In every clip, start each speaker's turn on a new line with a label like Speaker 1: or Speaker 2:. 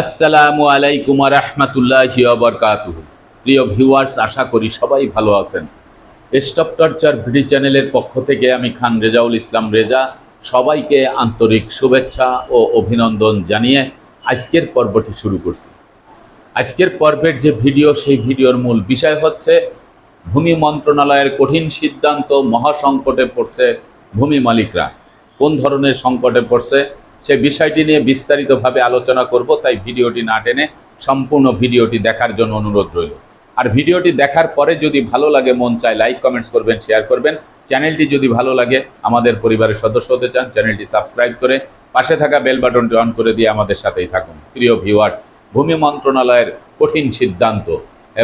Speaker 1: আসসালামু আলাইকুম রহমতুল্লাহি বরকাতুহ। প্রিয় ভিউয়ার্স, আশা করি সবাই ভালো আছেন। স্টপ টর্চার ভিডি চ্যানেলের পক্ষ থেকে আমি খান রেজাউল ইসলাম রেজা। সবাইকে আন্তরিক শুভেচ্ছা ও অভিনন্দন জানিয়ে আজকের পর্বটি শুরু করছি। আজকের পর্বের যে ভিডিও, সেই ভিডিওর মূল বিষয় হচ্ছে, ভূমি মন্ত্রণালয়ের কঠিন সিদ্ধান্ত মহাসংকটে পড়ছে ভূমি মালিকরা। কোন ধরনের সংকটে পড়ছে? সে বিষয়টি নিয়ে বিস্তারিতভাবে আলোচনা করব, তাই ভিডিওটি না টেনে সম্পূর্ণ ভিডিওটি দেখার জন্য অনুরোধ রইল। আর ভিডিওটি দেখার পরে যদি ভালো লাগে, মন চায় লাইক, কমেন্টস করবেন, শেয়ার করবেন। চ্যানেলটি যদি ভালো লাগে, আমাদের পরিবারের সদস্য হতে চান, চ্যানেলটি সাবস্ক্রাইব করে পাশে থাকা বেল বাটনটি অন করে দিয়ে আমাদের সাথেই থাকুন। প্রিয় ভিউয়ার্স, ভূমি মন্ত্রণালয়ের কঠিন সিদ্ধান্ত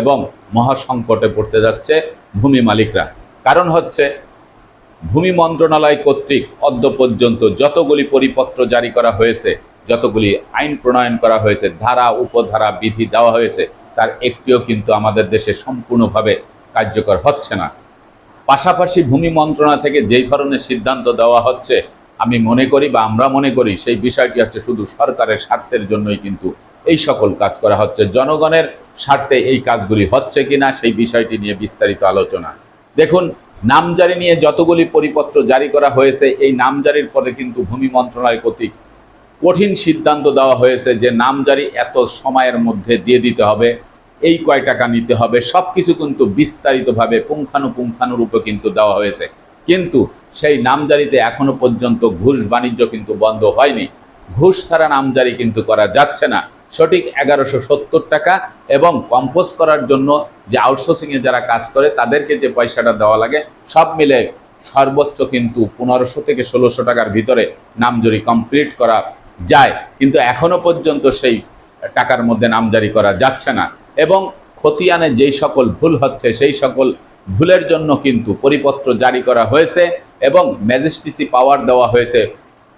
Speaker 1: এবং মহাসংকটে পড়তে যাচ্ছে ভূমি মালিকরা। কারণ হচ্ছে ভূমি মন্ত্রণালয় কর্তৃক অদ্য পর্যন্ত যতগুলি পরিপত্র জারি করা হয়েছে, যতগুলি আইন প্রণয়ন করা হয়েছে, ধারা, উপধারা, বিধি দেওয়া হয়েছে, তার একটিও কিন্তু আমাদের দেশে সম্পূর্ণভাবে কার্যকর হচ্ছে না। পাশাপাশি ভূমি মন্ত্রণালয় থেকে যেই ধরনের সিদ্ধান্ত দেওয়া হচ্ছে, আমি মনে করি বা আমরা মনে করি সেই বিষয়টি হচ্ছে শুধু সরকারের স্বার্থের জন্যই কিন্তু এই সকল কাজ করা হচ্ছে। জনগণের স্বার্থে এই কাজগুলি হচ্ছে কিনা সেই বিষয়টি নিয়ে বিস্তারিত আলোচনা। দেখুন নামজারি নিয়ে যতগুলি পরিপত্র জারি করা হয়েছে, এই নামজারির পরে কিন্তু ভূমি মন্ত্রণালয় কর্তৃক কঠিন সিদ্ধান্ত দেওয়া হয়েছে যে নামজারি এত সময়ের মধ্যে দিয়ে দিতে হবে, এই কয় টাকা নিতে হবে সব কিছু কিন্তু বিস্তারিতভাবে পুঙ্খানুপুঙ্খানুরূপে কিন্তু দেওয়া হয়েছে। কিন্তু সেই নামজারিতে এখনও পর্যন্ত ঘুষ বাণিজ্য কিন্তু বন্ধ হয়নি। ঘুষ ছাড়া নামজারি কিন্তু করা যাচ্ছে না। সঠিক এগারোশো সত্তর টাকা এবং কম্পোজ করার জন্য যে আউটসোর্সিংয়ে যারা কাজ করে, তাদেরকে যে পয়সাটা দেওয়া লাগে, সব মিলে সর্বোচ্চ কিন্তু পনেরোশো থেকে ষোলোশো টাকার ভিতরে নামজারি কমপ্লিট করা যায়। কিন্তু এখনও পর্যন্ত সেই টাকার মধ্যে নামজারি করা যাচ্ছে না। এবং খতিয়ানে যেই সকল ভুল হচ্ছে, সেই সকল ভুলের জন্য কিন্তু পরিপত্র জারি করা হয়েছে এবং ম্যাজিস্ট্রেসি পাওয়ার দেওয়া হয়েছে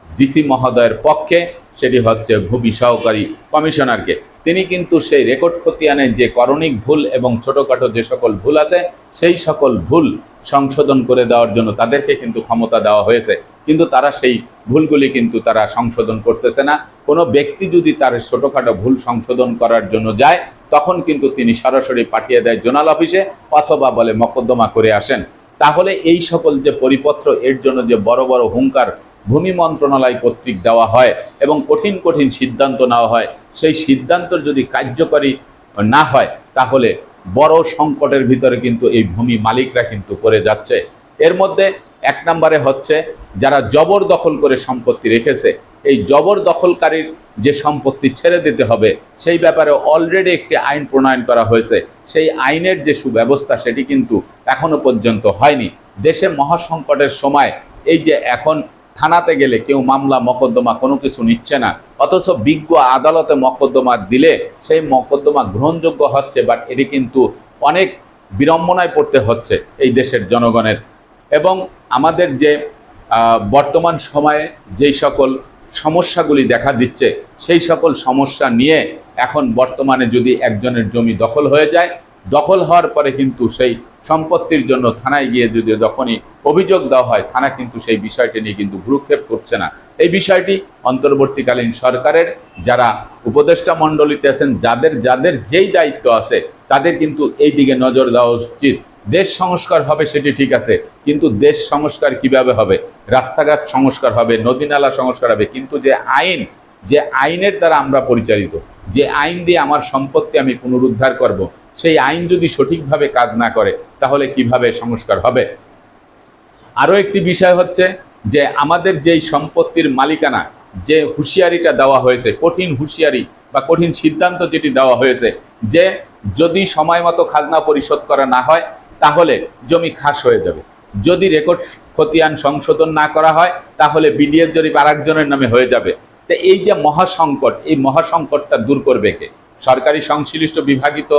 Speaker 1: ডিসি মহোদয়ের পক্ষে। সেটি হচ্ছে ভূমি সহকারী কমিশনারকে। তিনি কিন্তু সেই রেকর্ড খতিয়ানের যে করণিক ভুল এবং ছোটোখাটো যে সকল ভুল আছে, সেই সকল ভুল সংশোধন করে দেওয়ার জন্য তাদেরকে কিন্তু ক্ষমতা দেওয়া হয়েছে। কিন্তু তারা সেই ভুলগুলি কিন্তু তারা সংশোধন করতেছে না। কোনো ব্যক্তি যদি তার ছোটোখাটো ভুল সংশোধন করার জন্য যায়, তখন কিন্তু তিনি সরাসরি পাঠিয়ে দেয় জোনাল অফিসে অথবা বলে মকদ্দমা করে আসেন। তাহলে এই সকল যে পরিপত্র, এর জন্য যে বড় বড় হুঙ্কার ভূমি মন্ত্রণালয় কর্তৃক দেওয়া হয় এবং কঠিন কঠিন সিদ্ধান্ত নেওয়া হয়। সেই সিদ্ধান্ত যদি কার্যকরী না হয়, তাহলে বড় সংকটের ভিতরে কিন্তু এই ভূমি মালিকরা কিন্তু করে যাচ্ছে। এর মধ্যে এক নম্বরে হচ্ছে, যারা জবরদখল করে সম্পত্তি রেখেছে, এই জবরদখলকারীর যে সম্পত্তি ছেড়ে দিতে হবে, সেই ব্যাপারে অলরেডি একটি আইন প্রণয়ন করা হয়েছে। সেই আইনের যে সুব্যবস্থা, সেটি কিন্তু এখনও পর্যন্ত হয়নি। দেশে মহাসংকটের সময় এই যে এখন থানাতে গেলে কেউ মামলা, মকদ্দমা কোনো কিছু নিচ্ছে না। অথচ বিজ্ঞ আদালতে মকদ্দমা দিলে সেই মকদ্দমা গ্রহণযোগ্য হচ্ছে বাট এটি কিন্তু অনেক বিড়ম্বনায় পড়তে হচ্ছে এই দেশের জনগণের। এবং আমাদের যে বর্তমান সময়ে যেই সকল সমস্যাগুলি দেখা দিচ্ছে, সেই সকল সমস্যা নিয়ে এখন বর্তমানে যদি একজনের জমি দখল হয়ে যায়, দখল হওয়ার পরে কিন্তু সেই সম্পত্তির জন্য থানায় গিয়ে যদি যখনই অভিযোগ দেওয়া হয়, থানা কিন্তু সেই বিষয়টি নিয়ে কিন্তু ভ্রুক্ষেপ করছে না। এই বিষয়টি অন্তর্বর্তীকালীন সরকারের যারা উপদেষ্টা মণ্ডলীতে আছেন, যাদের যাদের যেই দায়িত্ব আছে, তাদের কিন্তু এই দিকে নজর দেওয়া উচিত। দেশ সংস্কার হবে সেটি ঠিক আছে, কিন্তু দেশ সংস্কার কীভাবে হবে? রাস্তাঘাট সংস্কার হবে নদী নালা সংস্কার হবে, কিন্তু যে আইন, যে আইনের দ্বারা আমরা পরিচালিত, যে আইন দিয়ে আমার সম্পত্তি আমি পুনরুদ্ধার করব সেই আইন যদি সঠিকভাবে কাজ না করে, তাহলে কীভাবে সংস্কার হবে? আরও একটি বিষয় হচ্ছে যে আমাদের যেই সম্পত্তির মালিকানা, যে হুঁশিয়ারিটা দেওয়া হয়েছে, কঠিন হুঁশিয়ারি বা কঠিন সিদ্ধান্ত যেটি দেওয়া হয়েছে, যে যদি সময় মতো খাজনা পরিশোধ করা না হয়, তাহলে জমি খাস হয়ে যাবে। যদি রেকর্ড খতিয়ান সংশোধন না করা হয়, তাহলে বিডিএর জরিপ আরেকজনের নামে হয়ে যাবে। তো এই যে মহাসংকট, এই মহাসংকটটা দূর করবে কে? সরকারি সংশ্লিষ্ট বিভাগিত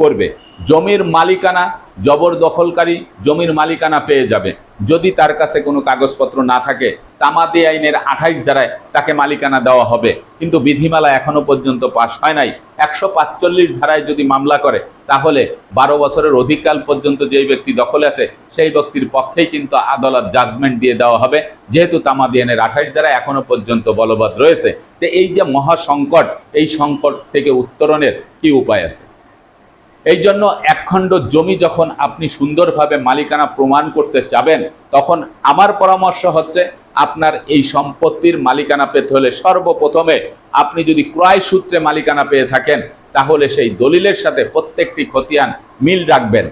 Speaker 1: করবে। জমির মালিকানা জবরদখলকারী জমির মালিকানা পেয়ে যাবে। যদি তার কাছে কোনো কাগজপত্র না থাকে, তামাদি আইনের আঠাইশ ধারায় তাকে মালিকানা দেওয়া হবে। কিন্তু বিধিমালা এখনও পর্যন্ত পাশ হয় নাই। একশো পাঁচচল্লিশ ধারায় যদি মামলা করে, তাহলে বারো বছরের অধিককাল পর্যন্ত যেই ব্যক্তি দখলে আছে, সেই ব্যক্তির পক্ষেই কিন্তু আদালত জাজমেন্ট দিয়ে দেওয়া হবে। যেহেতু তামাদি আইনের আঠাইশ ধারায় এখনও পর্যন্ত বলবৎ রয়েছে। তো এই যে মহা সংকট এই সংকট থেকে উত্তরণের কি উপায় আছে? এই জন্য একখণ্ড জমি যখন আপনি সুন্দরভাবে মালিকানা প্রমাণ করতে চাবেন, তখন আমার পরামর্শ হচ্ছে আপনার এই সম্পত্তির মালিকানা পেতে হলে সর্বপ্রথমে আপনি যদি ক্রয় সূত্রে মালিকানা পেয়ে থাকেন, তাহলে সেই দলিলের সাথে প্রত্যেকটি খতিয়ান মিল রাখবেন।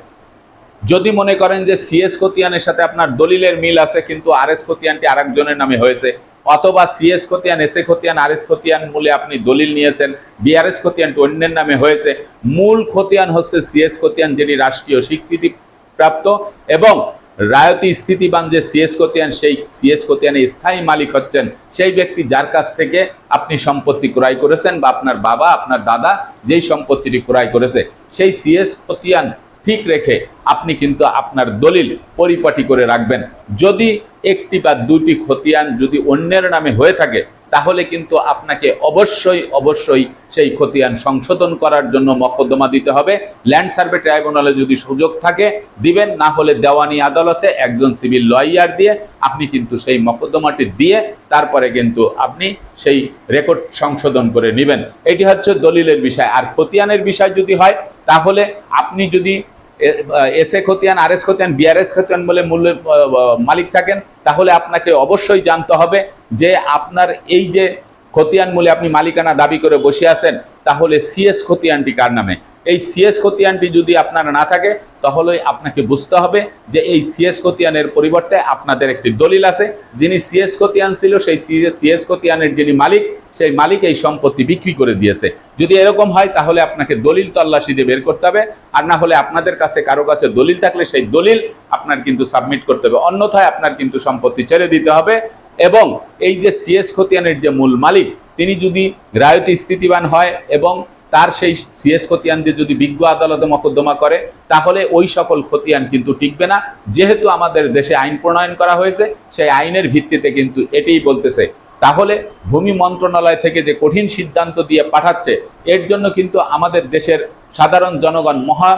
Speaker 1: যদি মনে করেন যে সিএস খতিয়ানের সাথে আপনার দলিলের মিল আছে, কিন্তু আর এস খতিয়ানটি আরেকজনের নামে হয়েছে অথবা সিএস খতিয়ান এস এ খতিয়ান আর এস খতিয়ান মূলে আপনি দলিল নিয়েছেন বিআরএস খতিয়ানটি অন্যের নামে হয়েছে। মূল খতিয়ান হচ্ছে সিএস খতিয়ান যেটি রাষ্ট্রীয় স্বীকৃতি প্রাপ্ত, এবং রায়তি স্থিতিবান যে সিএস খতিয়ান, সেই সিএস খতিয়ানে স্থায়ী মালিক হচ্ছেন। সেই ব্যক্তি যার কাছ থেকে আপনি সম্পত্তি ক্রয় করেছেন বা আপনার বাবা, আপনার দাদা যেই সম্পত্তিটি ক্রয় করেছে, সেই সিএস খতিয়ান ঠিক রেখে আপনি কিন্তু আপনার দলিল পরিপাটি করে রাখবেন। যদি একটি বা দুটি খতিয়ান যদি অন্যের নামে হয়ে থাকে, তাহলে কিন্তু আপনাকে অবশ্যই অবশ্যই সেই খতিয়ান সংশোধন করার জন্য মকদ্দমা দিতে হবে। ল্যান্ড সার্ভে ট্রাইব্যুনালে যদি সুযোগ থাকে, দিবেন, না হলে দেওয়ানি আদালতে একজন সিভিল লয়ার দিয়ে আপনি কিন্তু সেই মকদ্দমাটি দিয়ে তারপরে কিন্তু আপনি সেই রেকর্ড সংশোধন করে নেবেন। এটি হচ্ছে দলিলের বিষয়। আর খতিয়ানের বিষয় যদি হয়, তাহলে আপনি যদি এস এ খতিয়ান আর এস খতিয়ান, বিআরএস খতিয়ান বলে মূল্য মালিক থাকেন, তাহলে আপনাকে অবশ্যই জানতে হবে যে আপনার এই যে খতিয়ান মূলে আপনি মালিকানা দাবি করে বসে আছেন, তাহলে সিএস খতিয়ানটি কার নামে? এই সিএস খতিয়ানটি যদি আপনার না থাকে তাহলে আপনাকে বুঝতে হবে যে এই সিএস খতিয়ানের পরিবর্তে আপনাদের একটি দলিল আছে। যিনি সিএস খতিয়ান ছিল, সেই সিএস খতিয়ানের যিনি মালিক, সেই মালিক এই সম্পত্তি বিক্রি করে দিয়েছে। যদি এরকম হয়, তাহলে আপনাকে দলিল তল্লাশি দিয়ে বের করতে হবে। আর না হলে আপনাদের কাছে কারও কাছে দলিল থাকলে সেই দলিল আপনার কিন্তু সাবমিট করতে হবে। অন্যথায় আপনার কিন্তু সম্পত্তি ছেড়ে দিতে হবে। এবং এই যে সিএস খতিয়ানের যে মূল মালিক, তিনি যদি রায়তি স্থিতিবান হয় এবং তার সেই সিএস খতিয়ান দিয়ে যদি বিজ্ঞ আদালতে মকদ্দমা করে, তাহলে ওই সকল খতিয়ান কিন্তু টিকবে না। যেহেতু আমাদের দেশে আইন প্রণয়ন করা হয়েছে, সেই আইনের ভিত্তিতে কিন্তু এটাই বলতেছে। তাহলে ভূমি মন্ত্রণালয় থেকে যে কঠিন সিদ্ধান্ত দিয়ে পাঠাচ্ছে, এর জন্য কিন্তু আমাদের দেশের সাধারণ জনগণ মহা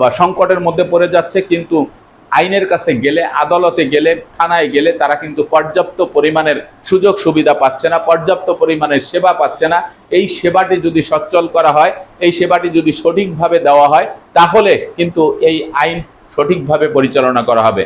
Speaker 1: বা সংকটের মধ্যে পড়ে যাচ্ছে। কিন্তু আইনের কাছে গেলে, আদালতে গেলে, থানায় গেলে তারা কিন্তু পর্যাপ্ত পরিমাণের সুযোগ সুবিধা পাচ্ছে না, পর্যাপ্ত পরিমাণের সেবা পাচ্ছে না। এই সেবাটি যদি সচ্ছল করা হয়, এই সেবাটি যদি সঠিকভাবে দেওয়া হয়, তাহলে কিন্তু এই আইন সঠিকভাবে পরিচালনা করা হবে।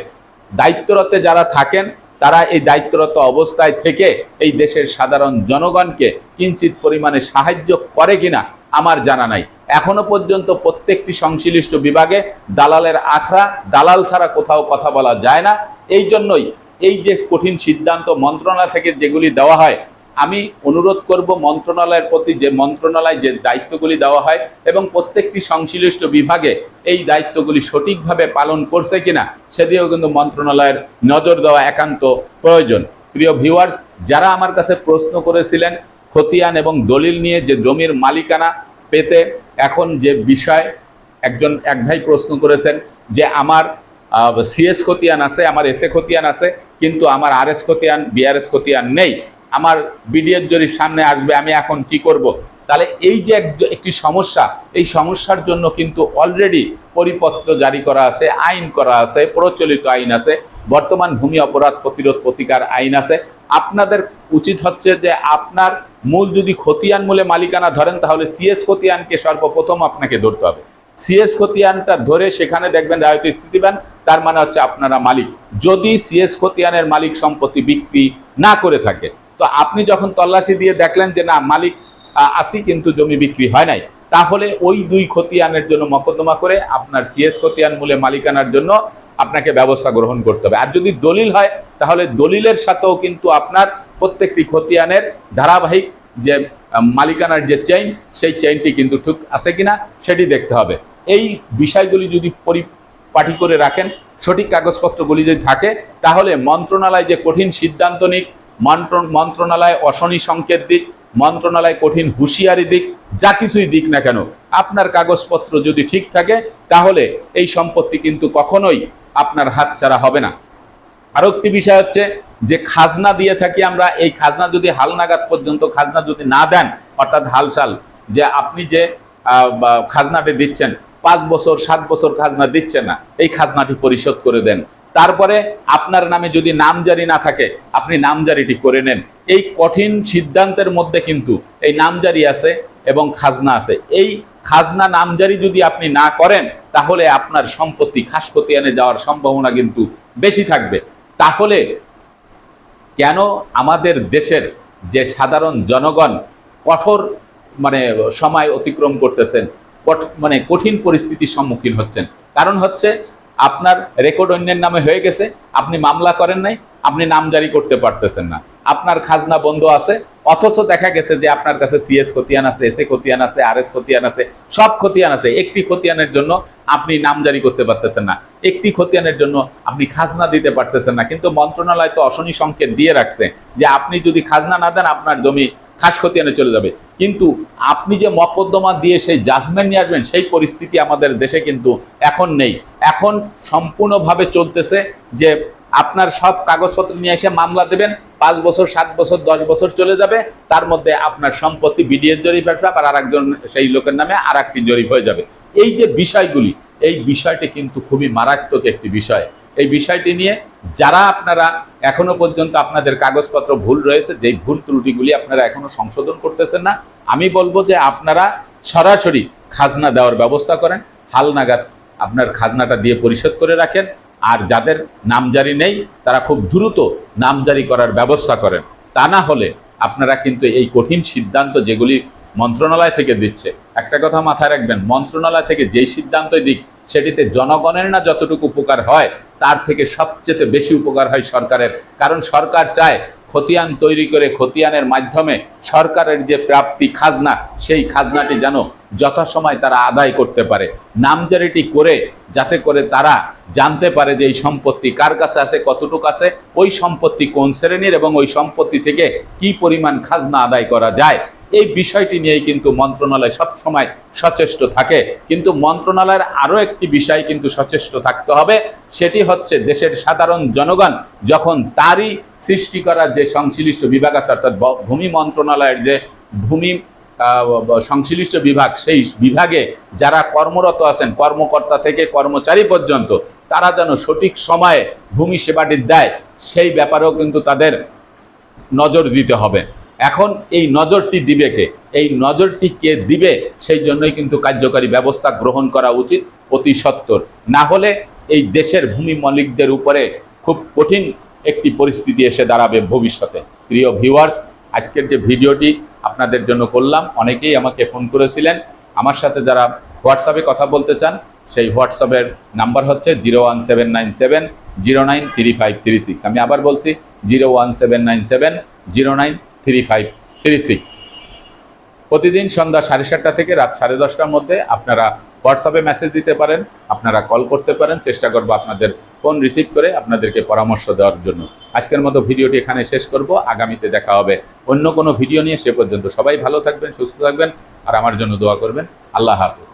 Speaker 1: দায়িত্বরতে যারা থাকেন, তারা এই দায়িত্বরত অবস্থায় থেকে এই দেশের সাধারণ জনগণকে কিঞ্চিত পরিমাণে সাহায্য করে কিনা আমার জানা নাই। এখনও পর্যন্ত প্রত্যেকটি সংশ্লিষ্ট বিভাগে দালালের আখড়া, দালাল ছাড়া কোথাও কথা বলা যায় না। এই জন্যই এই যে কঠিন সিদ্ধান্ত মন্ত্রণালয় থেকে যেগুলি দেওয়া হয়, আমি অনুরোধ করব মন্ত্রণালয়ের প্রতি যে মন্ত্রণালয় যে দায়িত্বগুলি দেওয়া হয় এবং প্রত্যেকটি সংশ্লিষ্ট বিভাগে এই দায়িত্বগুলি সঠিকভাবে পালন করছে কিনা, সেদিকেও কিন্তু মন্ত্রণালয়ের নজর দেওয়া একান্ত প্রয়োজন। প্রিয় ভিউয়ার্স যারা আমার কাছে প্রশ্ন করেছিলেন খতিয়ান এবং দলিল নিয়ে যে জমির মালিকানা পেতে এখন যে বিষয়, একজন, এক ভাই প্রশ্ন করেছেন যে আমার সিএস খতিয়ান আছে, আমার এসএ খতিয়ান আছে, কিন্তু আমার আর এস খতিয়ান বিআরএস খতিয়ান নেই আমার বিডিএর যদি সামনে আসবে, আমি এখন কি করব। তাহলে এই যে একটি সমস্যা, এই সমস্যার জন্য কিন্তু অলরেডি পরিপত্র জারি করা আছে, আইন করা আছে, প্রচলিত আইন আছে, বর্তমান ভূমি অপরাধ প্রতিরোধ প্রতিকার আইন আছে আপনাদের উচিত হচ্ছে যে আপনার মূল যদি খতিয়ান মূলে মালিকানা ধরেন, তাহলে সিএস খতিয়ানকে সর্বপ্রথম আপনাকে ধরতে হবে। সিএস খতিয়ানটা ধরে সেখানে দেখবেন রায়ত স্থিতিবান তার মানে হচ্ছে আপনারা মালিক। যদি সিএস খতিয়ানের মালিক সম্পত্তি বিক্রি না করে থাকে, তো আপনি যখন তল্লাশি দিয়ে দেখলেন যে না, মালিক আসি কিন্তু জমি বিক্রি হয় নাই, তাহলে ওই দুই খতিয়ানের জন্য মকদ্দমা করে আপনার সিএস খতিয়ান মূলে মালিকানার জন্য আপনাকে ব্যবস্থা গ্রহণ করতে হবে। আর যদি দলিল হয়, তাহলে দলিলের সাথেও কিন্তু আপনার প্রত্যেকটি খতিয়ানের ধারাবাহিক যে মালিকানার যে চেইন সেই চেইনটি কিন্তু ঠিক আছে কিনা সেটি দেখতে হবে। এই বিষয়গুলি যদি পরিপাটি করে রাখেন, সঠিক কাগজপত্রগুলি যদি থাকে, তাহলে মন্ত্রণালয় যে কঠিন সিদ্ধান্ত নিক মন্ত্রণালয় অশনি সংকেত দিক, মন্ত্রণালয় কঠিন হুঁশিয়ারি দিক, যা কিছুই দিক না কেন, আপনার কাগজপত্র যদি ঠিক থাকে, তাহলে এই সম্পত্তি কিন্তু কখনোই আপনার হাতছাড়া হবে না। আরও একটি বিষয় হচ্ছে যে খাজনা দিয়ে থাকি আমরা, এই খাজনা যদি হালনাগাদ পর্যন্ত খাজনা যদি না দেন, অর্থাৎ হালসাল, যে আপনি যে খাজনাটি দিচ্ছেন, পাঁচ বছর, সাত বছর খাজনা দিচ্ছেন না, এই খাজনাটি পরিশোধ করে দেন। তারপরে আপনার নামে যদি নামজারি না থাকে, আপনি নামজারিটি করে নেন। এই কঠিন সিদ্ধান্তের মধ্যে কিন্তু এই নামজারি আছে এবং খাজনা আছে। এই খাজনা নামজারি যদি আপনি না করেন, তাহলে আপনার সম্পত্তি খাসকতিয়ানে যাওয়ার সম্ভাবনা কিন্তু বেশি থাকবে। তাহলে কেন আমাদের দেশের যে সাধারণ জনগণ কঠোর মানে সময় অতিক্রম করতেছেন মানে কঠিন পরিস্থিতির সম্মুখীন হচ্ছেন? কারণ হচ্ছে আপনার রেকর্ড অন্যের নামে হয়ে গেছে, আপনি মামলা করেন নাই, আপনি নাম জারি করতে পারতেছেন না। আপনার খাজনা বন্ধ আছে, অথচ দেখা গেছে যে আপনার কাছে সিএস খতিয়ান আছে এসএ খতিয়ান আছে আর এস খতিয়ান আছে, সব খতিয়ান আছে। একটি খতিয়ানের জন্য আপনি নাম জারি করতে পারতেছেন না। একটি খতিয়ানের জন্য আপনি খাজনা দিতে পারতেছেন না। কিন্তু মন্ত্রণালয় তো অশনি সংকেত দিয়ে রাখছে যে আপনি যদি খাজনা না দেন, আপনার জমি খাস খতিয়ানে চলে যাবে। কিন্তু আপনি যে মকদ্দমা দিয়ে সেই জাজমেন্ট নিয়ে আসবেন, সেই পরিস্থিতি আমাদের দেশে কিন্তু এখন নেই। এখন সম্পূর্ণভাবে চলতেছে যে আপনার সব কাগজপত্র নিয়ে এসে মামলা দেবেন, পাঁচ বছর, সাত বছর, দশ বছর চলে যাবে। তার মধ্যে আপনার সম্পত্তি বিডিএস জরিপ আসবে আর আরেকজন সেই লোকের নামে আর একটি জরিপ হয়ে যাবে। এই যে বিষয়গুলি, এই বিষয়টি কিন্তু খুবই মারাত্মক একটি বিষয়। এই বিষয়টি নিয়ে যারা আপনারা এখনও পর্যন্ত আপনাদের কাগজপত্র ভুল রয়েছে, যেই ভুল ত্রুটিগুলি আপনারা এখনও সংশোধন করতেছেন না, আমি বলব যে আপনারা সরাসরি খাজনা দেওয়ার ব্যবস্থা করেন। হাল নাগাদ আপনার খাজনাটা দিয়ে পরিশোধ করে রাখেন। আর যাদের নামজারি নেই, তারা খুব দ্রুত নামজারি করার ব্যবস্থা করেন। তা না হলে আপনারা কিন্তু এই কঠিন সিদ্ধান্ত যেগুলি মন্ত্রণালয় থেকে দিচ্ছে। একটা কথা মাথায় রাখবেন, মন্ত্রণালয় থেকে যেই সিদ্ধান্তই দিক, সেটিতে জনগণের না যতটুকু উপকার হয়, তার থেকে সবচেয়ে বেশি উপকার হয় সরকারের। কারণ সরকার চায় খতিয়ান তৈরি করে খতিয়ানের মাধ্যমে সরকারের যে প্রাপ্তি খাজনা, সেই খাজনাটি যেন যথাসময় তারা আদায় করতে পারে। নামজারিটি করে, যাতে করে তারা জানতে পারে যে এই সম্পত্তি কার কাছে আছে, কতটুকু আছে, ওই সম্পত্তি কোন শ্রেণির এবং ওই সম্পত্তি থেকে কি পরিমাণ খাজনা আদায় করা যায়। এই বিষয়টি নিয়েই কিন্তু মন্ত্রণালয় সব সময় সচেষ্ট থাকে। কিন্তু মন্ত্রণালয়ের আরও একটি বিষয় কিন্তু সচেষ্ট থাকতে হবে, সেটি হচ্ছে দেশের সাধারণ জনগণ যখন তারই সৃষ্টি করা যে সংশ্লিষ্ট বিভাগ আছে, অর্থাৎ ভূমি মন্ত্রণালয়ের যে ভূমি সংশ্লিষ্ট বিভাগ, সেই বিভাগে যারা কর্মরত আছেন, কর্মকর্তা থেকে কর্মচারী পর্যন্ত, তারা যেন সঠিক সময়ে ভূমি সেবাটি দেয়, সেই ব্যাপারেও কিন্তু তাদের নজর দিতে হবে। এখন এই নজরটি দিবে কে? এই নজরটি কে দিবে? সেই জন্যই কিন্তু কার্যকারী ব্যবস্থা গ্রহণ করা উচিত অতি সত্বর না হলে এই দেশের ভূমি মালিকদের উপরে খুব কঠিন একটি পরিস্থিতি এসে দাঁড়াবে ভবিষ্যতে। প্রিয় ভিউয়ার্স আজকের যে ভিডিওটি আপনাদের জন্য করলাম, অনেকেই আমাকে ফোন করেছিলেন। আমার সাথে যারা হোয়াটসঅ্যাপে কথা বলতে চান, সেই হোয়াটসঅ্যাপের নাম্বার হচ্ছে zero one seven nine seven, zero nine three five three six. আমি আবার বলছি, zero one seven nine seven, zero nine three five, three six. প্রতিদিন সন্ধ্যা সাড়ে সাতটা থেকে রাত সাড়ে দশটার মধ্যে আপনারা হোয়াটসঅ্যাপে মেসেজ দিতে পারেন, আপনারা কল করতে পারেন, চেষ্টা করব আপনাদের ফোন রিসিভ করে আপনাদেরকে পরামর্শ দেওয়ার জন্য। আজকের মতো ভিডিওটি এখানে শেষ করব, আগামীতে দেখা হবে অন্য কোনো ভিডিও নিয়ে, সে পর্যন্ত সবাই ভালো থাকবেন, সুস্থ থাকবেন, আর আমার জন্য দোয়া করবেন। আল্লাহ হাফিজ।